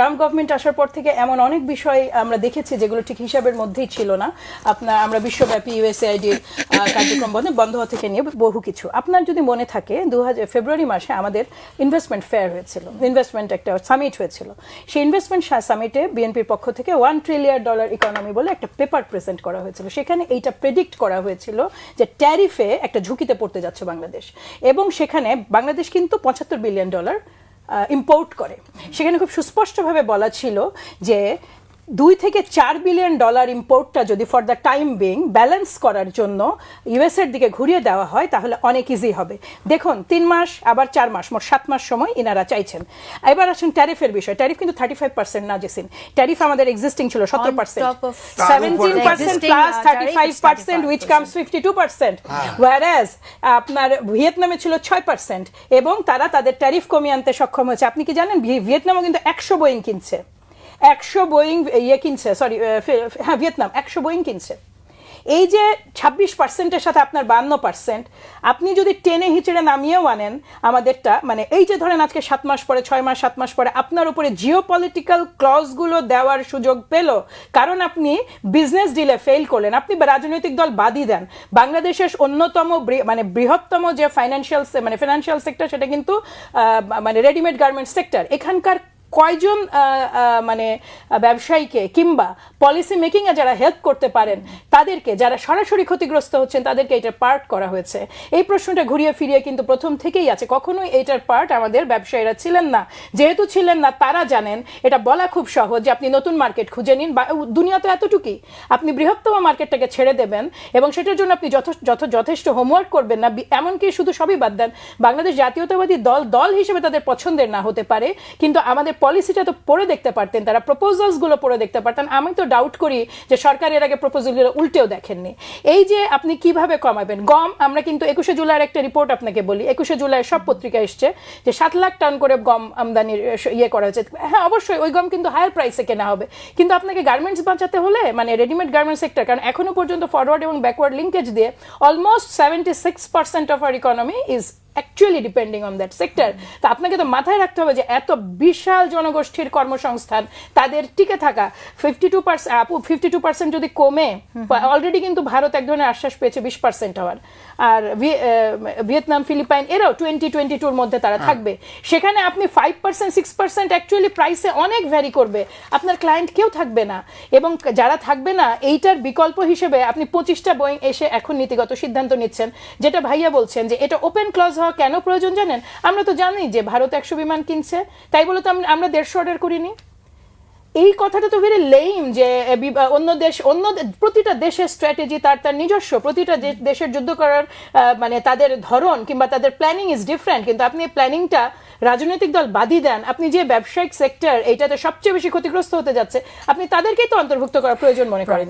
Trump government আসার পর থেকে এমন অনেক বিষয় আমরা দেখেছি যেগুলো ঠিক হিসাবের মধ্যেই ছিল না। আপনার আমরা বিশ্বব্যাপী ইউএসএআইডির কার্যক্রম বন্ধ বন্ধ হওয়া থেকে নিয়ে বহু কিছু। আপনার যদি মনে থাকে দু ফেব্রুয়ারি মাসে আমাদের ইনভেস্টমেন্ট ফেয়ার হয়েছিল ইনভেস্টমেন্ট একটা সামিট হয়েছিল। সেই ইনভেস্টমেন্ট সামিটে বিএনপির পক্ষ থেকে ওয়ান ট্রিলিয়ন ডলার ইকোনমি বলে একটা পেপার প্রেজেন্ট করা হয়েছিল। সেখানে এইটা প্রেডিক্ট করা হয়েছিল যে ট্যারিফে একটা ঝুঁকিতে পড়তে যাচ্ছে বাংলাদেশ। এবং সেখানে বাংলাদেশ কিন্তু পঁচাত্তর বিলিয়ন ডলার ইম্পোর্ট করে। সেখানে খুব সুস্পষ্টভাবে বলা ছিল যে দুই থেকে চার বিলিয়ন ডলার ইম্পোর্টটা যদি for the time being balance করার জন্য ইউএস এর দিকে ঘুরিয়ে দেওয়া হয় তাহলে অনেক ইজি হবে। দেখুন তিন মাস আবার চার মাস মোট সাত মাস সময় ইনারা চাইছেন। এবার আসুন ট্যারিফের বিষয়। ট্যারিফ কিন্তু থার্টি ফাইভ পার্সেন্ট না জেসিন। ট্যারিফ আমাদের এক্সিস্টিং ছিল সত্তর percent seventeen percent plus thirty five percent which comes fifty two percent whereas আপনার ভিয়েতনামে ছিল ছয় পার্সেন্ট এবং তারা তাদের ট্যারিফ কমিয়ে আনতে সক্ষম হয়েছে। আপনি কি জানেন ভিয়েতনামও কিন্তু একশো বোয়িং কিনছে। একশো বোয়িং ইয়ে কিনছে সরি হ্যাঁ ভিয়েতনাম একশো বোয়িং কিনছে। এই যে ছাব্বিশ পার্সেন্টের সাথে আপনার বান্ন পার্সেন্ট আপনি যদি টেনে হিচড়ে নামিয়েও আনেন আমাদেরটা মানে এই যে ধরেন আজকে সাত মাস পরে, ছয় মাস, সাত মাস পরে আপনার উপরে জিও পলিটিক্যাল ক্লজগুলো দেওয়ার সুযোগ পেল, কারণ আপনি বিজনেস ডিলে ফেল করলেন, আপনি রাজনৈতিক দল বাদই দেন। বাংলাদেশের অন্যতম মানে বৃহত্তম যে ফাইন্যান্সিয়াল মানে ফিনান্সিয়াল সেক্টর সেটা কিন্তু মানে রেডিমেড গার্মেন্ট সেক্টর এখানকার কয়জন মানে ব্যবসায়ীকে কিংবা পলিসি মেকিং এ যারা হেল্প করতে পারেন, তাদেরকে, যারা সরাসরি ক্ষতিগ্রস্ত হচ্ছেন, তাদেরকে এটার পার্ট করা হয়েছে। এই প্রশ্নটা ঘুরিয়ে ফিরিয়ে কিন্তু প্রথম থেকেই আছে। কখনোই এটার পার্ট আমাদের ব্যবসায়ীরা ছিলেন না। যেহেতু ছিলেন না, তারা জানেন, এটা বলা খুব সহজ যে আপনি নতুন মার্কেট খুঁজে নিন বা দুনিয়া তো এতটুকুই। আপনি বৃহত্তম মার্কেটটাকে ছেড়ে দেবেন এবং সেটার জন্য আপনি যথেষ্ট যথ- যথেষ্ট হোমওয়ার্ক করবেন না। এমনকি শুধু সবই বাদ দেন, বাংলাদেশ জাতীয়তাবাদী দল দল হিসেবে তাদের পছন্দের না হতে পারে। কিন্তু আমাদের পলিসিটা তো পড়ে দেখতে পারতেন, তারা প্রপোজালসগুলো পড়ে দেখতে পারতেন। আমি তো ডাউট করি যে সরকার এর আগে প্রপোজালগুলো উল্টেও দেখেননি। এই যে আপনি কীভাবে কমাবেন? গম, আমরা কিন্তু একুশে জুলাইয়ের একটা রিপোর্ট আপনাকে বলি। একুশে জুলাই সব পত্রিকা এসছে যে সাত লাখ টন করে গম আমদানির ইয়ে করা হয়েছে। হ্যাঁ অবশ্যই ওই গম কিন্তু হায়ার প্রাইসে কেনা হবে। কিন্তু আপনাকে গার্মেন্টস বাঁচাতে হলে মানে রেডিমেড গার্মেন্টস সেক্টর কারণ এখনও পর্যন্ত ফরওয়ার্ড এবং ব্যাকওয়ার্ড লিঙ্কেজ দিয়ে almost seventy six percent of our economy is actually depending on that sector তো আপনাকে তো মাথায় রাখতে হবে যে এত বিশাল জনগোষ্ঠীর কর্মসংস্থান তাদের টিকে থাকা ফিফটি টু পার্সেন্ট আপু ফিফটি টু পার্সেন্ট যদি কমে অলরেডি কিন্তু ভারত এক ধরনের আশ্বাস পেয়েছে বিশ পার্সেন্ট হওয়ার। আর ভিয়েতনাম ফিলিপাইন এরাও টোয়েন্টি টোয়েন্টি টুর মধ্যে তারা থাকবে। সেখানে আপনি five percent six percent actually প্রাইসে অনেক ভ্যারি করবে। আপনার ক্লায়েন্ট কেউ থাকবে না। এবং যারা থাকবে না এইটার বিকল্প হিসেবে আপনি পঁচিশটা বই এসে এখন নীতিগত সিদ্ধান্ত নিচ্ছেন যেটা ভাইয়া বলছেন যে এটা ওপেন ক্লজ হওয়া কেন প্রয়োজন জানেন? আমরা তো জানি যে ভারত একশো বিমান কিনছে। তাই বলে তো আমরা দেড়শো অর্ডার করিনি। এই কথাটা তো ভেরি লেইম যে অন্য দেশ, অন্য প্রতিটা দেশের স্ট্র্যাটেজি তার তার নিজস্ব। প্রতিটা দেশের যুদ্ধ করার মানে তাদের ধরন কিংবা তাদের প্ল্যানিং ইজ ডিফারেন্ট কিন্তু আপনি প্ল্যানিংটা রাজনৈতিক দল বাদই দেন। আপনি যে ব্যবসায়িক সেক্টর এইটাতে সবচেয়ে বেশি ক্ষতিগ্রস্ত হতে যাচ্ছে। আপনি তাদেরকেই তো অন্তর্ভুক্ত করার প্রয়োজন মনে করেন